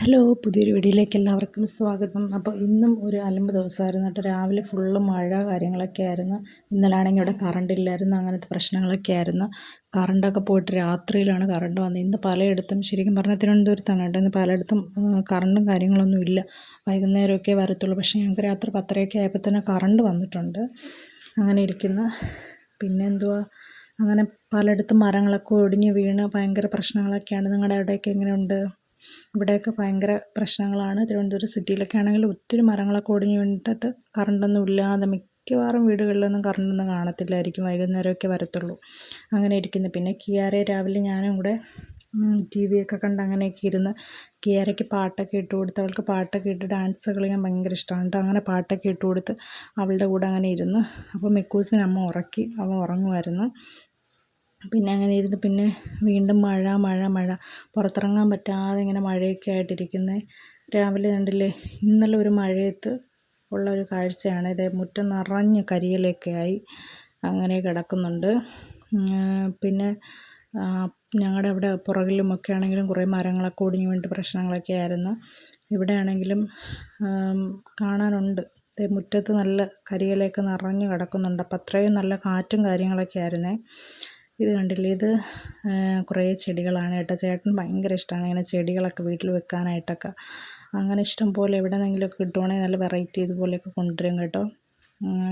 Hello പുതിയൊരു വീഡിയോയിലേക്ക് എല്ലാവർക്കും സ്വാഗതം. അപ്പോൾ ഇന്നും ഒരു അലമ്പ് ദിവസമായിരുന്നു. കേട്ടോ രാവിലെ ഫുള്ള് മഴ കാര്യങ്ങളൊക്കെ ആയിരുന്നു. ഇന്നലാണെങ്കിൽ ഇവിടെ കറണ്ട് ഇല്ലായിരുന്നു അങ്ങനത്തെ പ്രശ്നങ്ങളൊക്കെ ആയിരുന്നു. കറണ്ടൊക്കെ പോയിട്ട് രാത്രിയിലാണ് കറണ്ട് വന്നത്. ഇന്ന് പലയിടത്തും ശരിക്കും പറഞ്ഞാൽ തിരുവനന്തപുരത്താണ് കേട്ടോ ഇന്ന് പലയിടത്തും കറണ്ടും കാര്യങ്ങളൊന്നും ഇല്ല. വൈകുന്നേരമൊക്കെ വരത്തുള്ളൂ. പക്ഷേ ഞങ്ങൾക്ക് രാത്രി പത്തരയൊക്കെ ആയപ്പോൾ തന്നെ കറണ്ട് വന്നിട്ടുണ്ട്. അങ്ങനെ ഇരിക്കുന്ന. പിന്നെ എന്തുവാ? അങ്ങനെ പലയിടത്തും മരങ്ങളൊക്കെ ഒടിഞ്ഞ് വീണ് ഭയങ്കര പ്രശ്നങ്ങളൊക്കെയാണ്. നിങ്ങളുടെ അവിടെയൊക്കെ എങ്ങനെയുണ്ട്? ഇവിടെയൊക്കെ ഭയങ്കര പ്രശ്നങ്ങളാണ്. തിരുവനന്തപുരം സിറ്റിയിലൊക്കെ ആണെങ്കിൽ ഒത്തിരി മരങ്ങളൊക്കെ ഒടിഞ്ഞു വീണിട്ട് കറണ്ടൊന്നും ഇല്ലാതെ മിക്കവാറും വീടുകളിലൊന്നും കറണ്ടൊന്നും കാണത്തില്ലായിരിക്കും. വൈകുന്നേരമൊക്കെ വരത്തുള്ളൂ. അങ്ങനെ ഇരിക്കുന്നു. പിന്നെ കിയാരെ രാവിലെ ഞാനും കൂടെ ടി വിയൊക്കെ കണ്ട് അങ്ങനെയൊക്കെ ഇരുന്ന് കിയാരയ്ക്ക് പാട്ടൊക്കെ ഇട്ട് കൊടുത്ത് അവൾക്ക് പാട്ടൊക്കെ ഇട്ട് ഡാൻസ് കളിക്കാൻ ഭയങ്കര ഇഷ്ടമാണ്. കേട്ടോ അങ്ങനെ പാട്ടൊക്കെ ഇട്ട് കൊടുത്ത് അവളുടെ കൂടെ അങ്ങനെ ഇരുന്ന് അപ്പോൾ മെക്കൂസിനെ അമ്മ ഉറക്കി. അവൻ ഉറങ്ങുമായിരുന്നു. പിന്നെ അങ്ങനെ ഇരുന്ന് പിന്നെ വീണ്ടും മഴ മഴ മഴ. പുറത്തിറങ്ങാൻ പറ്റാതെ ഇങ്ങനെ മഴയൊക്കെ ആയിട്ടിരിക്കുന്നത് രാവിലെ കണ്ടില്ലേ ഇന്നലെ ഒരു മഴയത്ത് ഉള്ള ഒരു കാഴ്ചയാണ്. ഇത് മുറ്റം നിറഞ്ഞ് കരിയിലൊക്കെ ആയി അങ്ങനെ കിടക്കുന്നുണ്ട്. പിന്നെ ഞങ്ങളുടെ അവിടെ പുറകിലുമൊക്കെ ആണെങ്കിലും കുറേ മരങ്ങളൊക്കെ ഒടിഞ്ഞു വീണിട്ട് പ്രശ്നങ്ങളൊക്കെ ആയിരുന്നു. ഇവിടെ ആണെങ്കിലും കാണാനുണ്ട്. മുറ്റത്ത് നല്ല കരിയിലയൊക്കെ നിറഞ്ഞു കിടക്കുന്നുണ്ട്. അപ്പം അത്രയും നല്ല കാറ്റും കാര്യങ്ങളൊക്കെ ആയിരുന്നേ. ഇത് കണ്ടില്ലേ? ഇത് കുറേ ചെടികളാണ് കേട്ടോ. ചേട്ടൻ ഭയങ്കര ഇഷ്ടമാണ് ഇങ്ങനെ ചെടികളൊക്കെ വീട്ടിൽ വെക്കാനായിട്ടൊക്കെ. അങ്ങനെ ഇഷ്ടം പോലെ എവിടെ നിന്നെങ്കിലുമൊക്കെ കിട്ടുവാണെങ്കിൽ നല്ല വെറൈറ്റി ഇതുപോലെയൊക്കെ കൊണ്ടുവരും കേട്ടോ.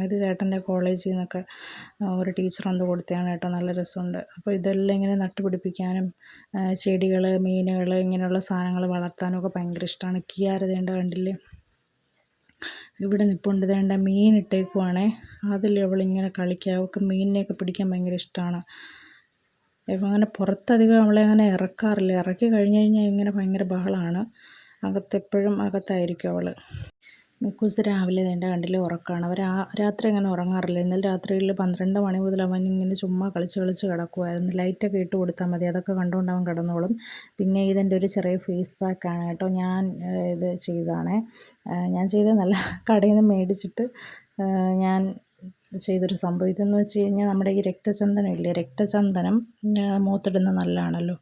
ഇത് ചേട്ടന്റെ കോളേജിൽ നിന്നൊക്കെ ഒരു ടീച്ചർ വന്ന് കൊടുത്തതാണ് കേട്ടോ. നല്ല രസമുണ്ട്. അപ്പോൾ ഇതെല്ലാം ഇങ്ങനെ നട്ടുപിടിപ്പിക്കാനും ചെടികൾ മീനുകൾ ഇങ്ങനെയുള്ള സാധനങ്ങൾ വളർത്താനും ഒക്കെ ഭയങ്കര ഇഷ്ടമാണ് കിയാരതേണ്ട കണ്ടില്ലേ? ഇവിടെ നിൽപ്പുണ്ട് വേണ്ട മീൻ ഇട്ടേക്കുവാണേ. അതിൽ അവളിങ്ങനെ കളിക്കുക. അവൾക്ക് മീനിനെയൊക്കെ പിടിക്കാൻ ഭയങ്കര ഇഷ്ടമാണ് ഇപ്പം അങ്ങനെ പുറത്തധികം അവളെ അങ്ങനെ ഇറക്കാറില്ല. ഇറക്കി കഴിഞ്ഞ് കഴിഞ്ഞാൽ ഇങ്ങനെ ഭയങ്കര ബഹളമാണ്. അകത്തെപ്പോഴും അകത്തായിരിക്കും അവൾ മിക്കൂസ് രാവിലെ എന്റെ കണ്ടിൽ ഉറക്കമാണ് അവർ രാത്രി അങ്ങനെ ഉറങ്ങാറില്ല. ഇന്നലെ രാത്രിയിൽ പന്ത്രണ്ട് മണി മുതൽ അവൻ ഇങ്ങനെ ചുമ്മാ കളിച്ച് കളിച്ച് കിടക്കുമായിരുന്നു ലൈറ്റൊക്കെ ഇട്ട് കൊടുത്താൽ മതി. അതൊക്കെ കണ്ടുകൊണ്ട് അവൻ കിടന്നോളും. പിന്നെ ഇതെന്റെ ഒരു ചെറിയ ഫേസ് പാക്കാണ് കേട്ടോ. ഞാൻ ഇത് ചെയ്തതാണേ. ഞാൻ ചെയ്തതെന്നല്ല കടയിൽ നിന്ന് മേടിച്ചിട്ട് ഞാൻ ചെയ്തൊരു സംഭവം. ഇതെന്ന് വെച്ച് കഴിഞ്ഞാൽ നമ്മുടെ ഈ രക്തചന്ദനം ഇല്ലേ? രക്തചന്ദനം മുഖത്തിടുന്നത് നല്ലതാണല്ലോ.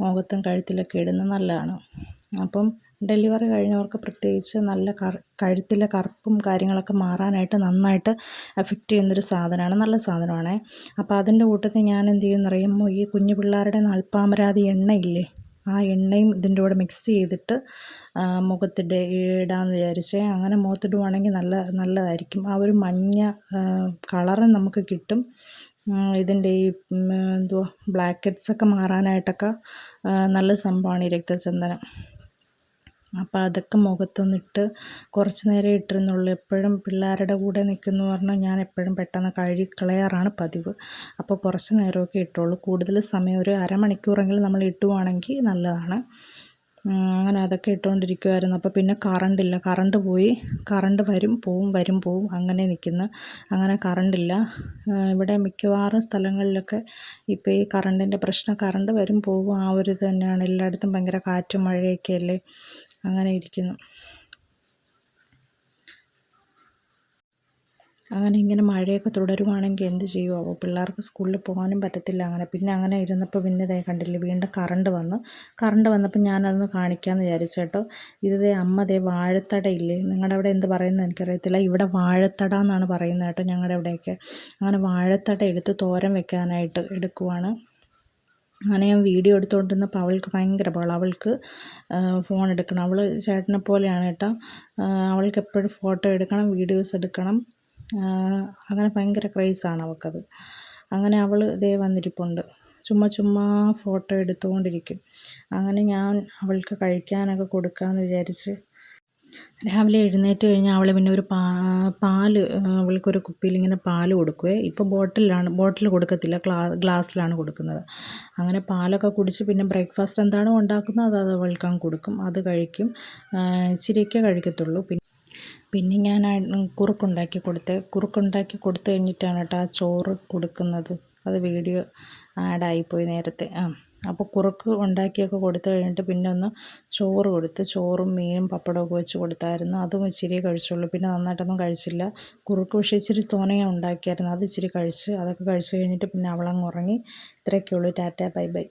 മുഖത്തും കഴുത്തിലൊക്കെ ഇടുന്നത് നല്ലതാണ്. അപ്പം ഡെലിവറി കഴിഞ്ഞവർക്ക് പ്രത്യേകിച്ച് നല്ല കർ കഴുത്തിലെ കറുപ്പും കാര്യങ്ങളൊക്കെ മാറാനായിട്ട് നന്നായിട്ട് എഫക്റ്റ് ചെയ്യുന്നൊരു സാധനമാണ്. നല്ല സാധനമാണ്. അപ്പോൾ അതിന്റെ കൂട്ടത്തിൽ ഞാൻ എന്ത് ചെയ്യുമെന്നറിയുമ്പോൾ ഈ കുഞ്ഞു പിള്ളേരുടെ നാൽപ്പാമരാതി എണ്ണയില്ലേ? ആ എണ്ണയും ഇതിന്റെ കൂടെ മിക്സ് ചെയ്തിട്ട് മുഖത്തിട്ട് ഇടാമെന്ന് വിചാരിച്ചേ അങ്ങനെ മുഖത്തിടുവാണെങ്കിൽ നല്ല നല്ലതായിരിക്കും. ആ ഒരു മഞ്ഞ കളറ് നമുക്ക് കിട്ടും. ഇതിന്റെ ഈ എന്തുവാ ബ്ലാക്ക് ഹെഡ്സൊക്കെ മാറാനായിട്ടൊക്കെ നല്ല സംഭവമാണ് ഈ രക്തചന്ദനം. അപ്പോൾ അതൊക്കെ മുഖത്തൊന്നിട്ട് കുറച്ച് നേരം ഇട്ടിരുന്നുള്ളൂ. എപ്പോഴും പിള്ളേരുടെ കൂടെ നിൽക്കുന്നു പറഞ്ഞാൽ ഞാൻ എപ്പോഴും പെട്ടെന്ന് കഴുകിക്കളയാറാണ് പതിവ്. അപ്പോൾ കുറച്ച് നേരമൊക്കെ ഇട്ടുള്ളൂ കൂടുതൽ സമയം ഒരു അരമണിക്കൂറെങ്കിലും നമ്മൾ ഇട്ടുവാണെങ്കിൽ നല്ലതാണ്. അങ്ങനെ അതൊക്കെ ഇട്ടുകൊണ്ടിരിക്കുമായിരുന്നു അപ്പോൾ പിന്നെ കറണ്ടില്ല കറണ്ട് പോയി. കറണ്ട് വരും പോവും വരും പോവും. അങ്ങനെ നിൽക്കുന്നു അങ്ങനെ കറണ്ടില്ല ഇവിടെ മിക്കവാറും സ്ഥലങ്ങളിലൊക്കെ ഇപ്പോൾ ഈ കറണ്ടിന്റെ പ്രശ്നം കറണ്ട് വരും പോവും. ആ ഒരു തന്നെയാണ് എല്ലായിടത്തും ഭയങ്കര കാറ്റും മഴയൊക്കെ അല്ലേ അങ്ങനെ ഇരിക്കുന്നു അങ്ങനെ ഇങ്ങനെ മഴയൊക്കെ തുടരുവാണെങ്കിൽ എന്ത് ചെയ്യുമോ പിള്ളേർക്ക് സ്കൂളിൽ പോകാനും പറ്റത്തില്ല അങ്ങനെ. പിന്നെ അങ്ങനെ ഇരുന്നപ്പോൾ പിന്നെ ഇതേ കണ്ടില്ല വീണ്ടും കറണ്ട് വന്നു. കറണ്ട് വന്നപ്പോൾ ഞാനതൊന്ന് കാണിക്കാമെന്ന് വിചാരിച്ചു കേട്ടോ. ഇതേ അമ്മ ദേ വാഴത്തട നിങ്ങളുടെ അവിടെ എന്ത് പറയുന്നത് എനിക്കറിയത്തില്ല. ഇവിടെ വാഴത്തട എന്നാണ് പറയുന്നത് കേട്ടോ ഞങ്ങളുടെ അവിടെയൊക്കെ. അങ്ങനെ വാഴത്തട എടുത്ത് തോരം വെക്കാനായിട്ട് എടുക്കുവാണ്. അങ്ങനെ ഞാൻ വീഡിയോ എടുത്തുകൊണ്ടിരുന്നപ്പോൾ അവൾക്ക് ഭയങ്കര ബഹളം. അവൾക്ക് ഫോൺ എടുക്കണം. അവൾ ചേട്ടനെ പോലെയാണ് കേട്ടോ. അവൾക്ക് എപ്പോഴും ഫോട്ടോ എടുക്കണം വീഡിയോസ് എടുക്കണം. അങ്ങനെ ഭയങ്കര ക്രൈസാണ് അവൾക്കത്. അങ്ങനെ അവൾ ഇതേ വന്നിരിപ്പുണ്ട്. ചുമ്മാ ചുമ്മാ ഫോട്ടോ എടുത്തുകൊണ്ടിരിക്കും. അങ്ങനെ ഞാൻ അവൾക്ക് കഴിക്കാനൊക്കെ കൊടുക്കാമെന്ന് വിചാരിച്ച് രാവിലെ എഴുന്നേറ്റ് കഴിഞ്ഞാൽ അവൾ പിന്നെ ഒരു പാ പാൽ അവൾക്കൊരു കുപ്പിയിൽ ഇങ്ങനെ പാൽ കൊടുക്കുവേ. ഇപ്പോൾ ബോട്ടിലാണ് ബോട്ടിൽ കൊടുക്കത്തില്ല ഗ്ലാ ഗ്ലാസ്സിലാണ് കൊടുക്കുന്നത്. അങ്ങനെ പാലൊക്കെ കുടിച്ച് പിന്നെ ബ്രേക്ക്ഫാസ്റ്റ് എന്താണോ ഉണ്ടാക്കുന്നത് അത് അവൾക്ക് അങ്ങ് കൊടുക്കും. അത് കഴിക്കും. ഇച്ചിരിയൊക്കെ കഴിക്കത്തുള്ളൂ. പിന്നെ പിന്നെ ഞാൻ കുറുക്കുണ്ടാക്കി കൊടുത്ത് കുറുക്കുണ്ടാക്കി കൊടുത്തു കഴിഞ്ഞിട്ടാണ് കേട്ടോ ആ ചോറ് കൊടുക്കുന്നത്. അത് വീഡിയോ ആഡായിപ്പോയി നേരത്തെ. ആ. അപ്പോൾ കുറുക്ക് ഉണ്ടാക്കിയൊക്കെ കൊടുത്തു കഴിഞ്ഞിട്ട് പിന്നെ ഒന്ന് ചോറ് കൊടുത്ത് ചോറും മീനും പപ്പടമൊക്കെ വെച്ച് കൊടുത്തായിരുന്നു. അതും ഇച്ചിരി കഴിച്ചുള്ളൂ. പിന്നെ നന്നായിട്ടൊന്നും കഴിച്ചില്ല. കുറുക്ക് പക്ഷേ ഇച്ചിരി തോനയാണ് ഉണ്ടാക്കിയായിരുന്നു. അത് ഇച്ചിരി കഴിച്ച് അതൊക്കെ കഴിച്ച് കഴിഞ്ഞിട്ട് പിന്നെ അവളങ്ങ് ഉറങ്ങി. ഇത്രയൊക്കെ ഉള്ളൂ ടാറ്റ ബൈ ബൈ.